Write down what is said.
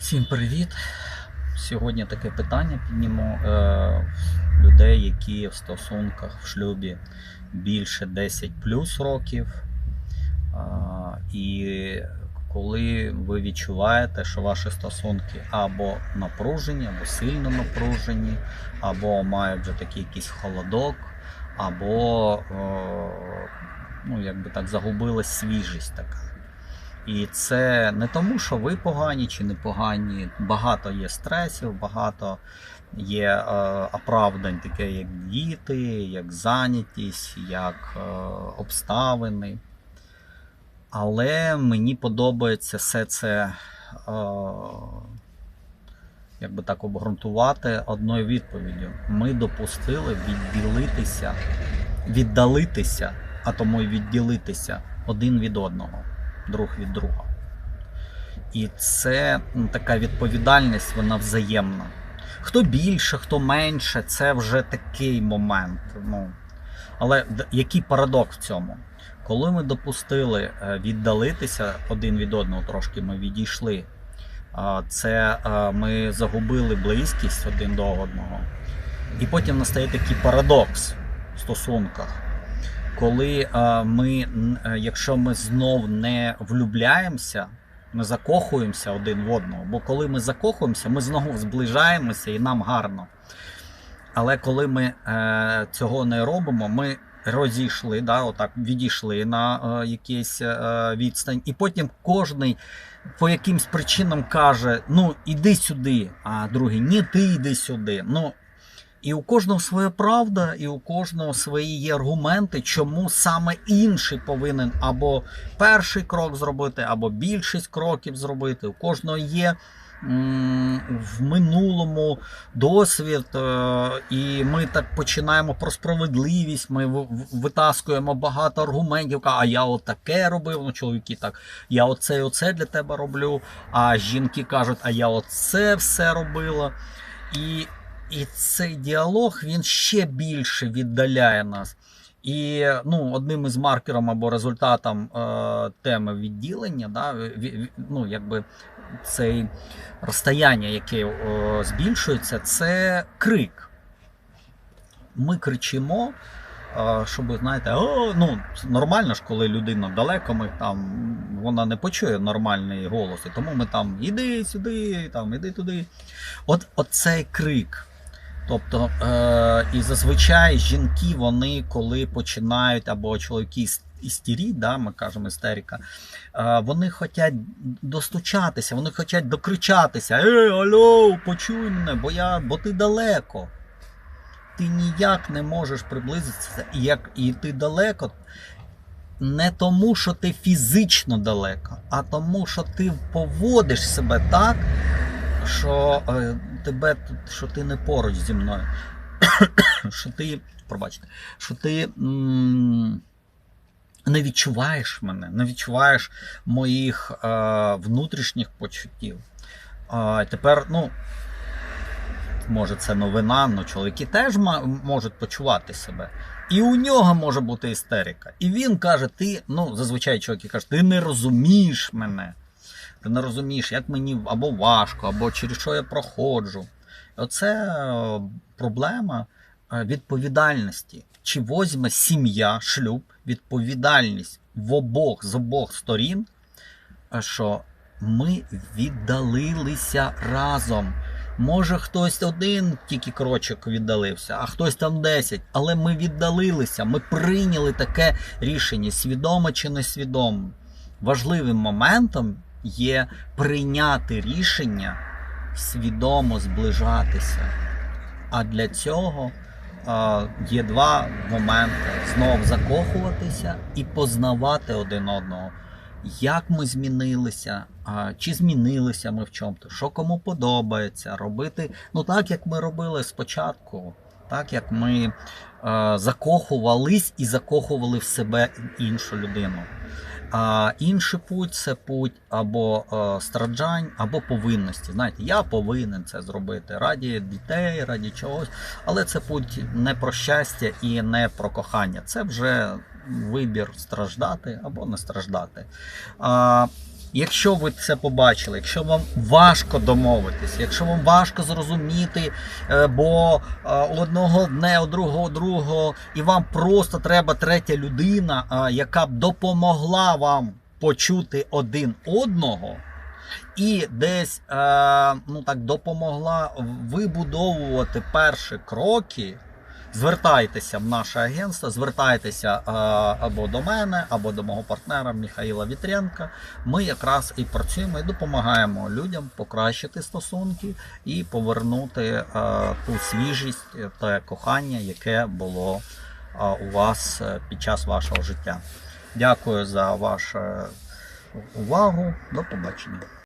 Всім привіт! Сьогодні таке питання підніму е, людей, які в стосунках в шлюбі більше 10 плюс років. А, і коли ви відчуваєте, що ваші стосунки або напружені, або сильно напружені, або мають вже такий якийсь холодок, або е, ну, якби так загубилась свіжість така. І це не тому, що ви погані чи не погані. Багато є стресів, багато є е, оправдань, таке як діти, як зайнятість, як е, обставини. Але мені подобається все це, е, як би так обґрунтувати одною відповіддю. Ми допустили відділитися, віддалитися, а тому й відділитися один від одного друг від друга. І це така відповідальність, вона взаємна. Хто більше, хто менше, це вже такий момент. Ну. Але який парадокс в цьому? Коли ми допустили е, віддалитися один від одного, трошки ми відійшли, це е, ми загубили близькість один до одного. І потім настає такий парадокс в стосунках коли ми, е, якщо ми знов не влюбляємося, не закохуємося один в одного. Бо коли ми закохуємося, ми знову зближаємося і нам гарно. Але коли ми е, цього не робимо, ми розійшли, да, отак, відійшли на е, якийсь е, відстань, і потім кожний по якимсь причинам каже: ну, іди сюди, а другий ні, ти йди сюди. Ну, і у кожного своя правда, і у кожного свої є аргументи, чому саме інший повинен або перший крок зробити, або більшість кроків зробити. У кожного є в минулому досвід, е, і ми так починаємо про справедливість. Ми витаскуємо багато аргументів. А я от таке робив. Ну, чоловіки так, я оце і оце для тебе роблю. А жінки кажуть, а я оце все робила. І і цей діалог він ще більше віддаляє нас. І ну, одним із маркером або результатом е, теми відділення, да, ві- ну, якби цей розстояння, яке е, збільшується, це крик. Ми кричимо, е, щоб, знаєте, О, ну, нормально ж, коли людина далеко, ми там, вона не почує нормальний голос, і тому ми там іди сюди, там, іди туди. От цей крик. Тобто, е, і зазвичай жінки, вони коли починають, або чоловіки іс- істеріть, да, ми кажемо істерика, е, вони хочуть достучатися, вони хочуть докричатися. Ей, алло, почуй мене, бо я, бо ти далеко. Ти ніяк не можеш приблизитися, і як і ти далеко. Не тому, що ти фізично далеко, а тому, що ти поводиш себе так, що е, тебе тут, що ти не поруч зі мною. що ти, пробачте, що ти не відчуваєш мене, не відчуваєш моїх е, внутрішніх почуттів. А тепер, ну, може, це новина, але чоловіки теж можуть почувати себе. І у нього може бути істерика. І він каже: ти, ну, зазвичай чоловіки кажуть, ти не розумієш мене. Ти не розумієш, як мені або важко, або через що я проходжу. Оце е, проблема е, відповідальності. Чи возьме сім'я, шлюб, відповідальність в обох з обох сторін, е, що ми віддалилися разом. Може, хтось один тільки крочок віддалився, а хтось там 10. Але ми віддалилися, ми прийняли таке рішення, свідомо чи несвідомо. Важливим моментом є прийняти рішення свідомо зближатися. А для цього є два моменти: знов закохуватися і познавати один одного. Як ми змінилися, чи змінилися ми в чому-то, що кому подобається, робити ну так, як ми робили спочатку, так як ми закохувались і закохували в себе іншу людину. А інший путь це путь або е, страждань, або повинності. Знаєте, я повинен це зробити раді дітей, раді чогось. Але це путь не про щастя і не про кохання. Це вже вибір страждати або не страждати. Якщо ви це побачили, якщо вам важко домовитись, якщо вам важко зрозуміти, е, бо е, одного одне, у другого другого, і вам просто треба третя людина, е, яка б допомогла вам почути один одного, і десь ну так допомогла вибудовувати перші кроки. Звертайтеся в наше агентство, звертайтеся е, або до мене, або до мого партнера Михаїла Вітренка. Ми якраз і працюємо і допомагаємо людям покращити стосунки і повернути е, ту свіжість е, те кохання, яке було у вас під час вашого життя. Дякую за вашу увагу. До побачення.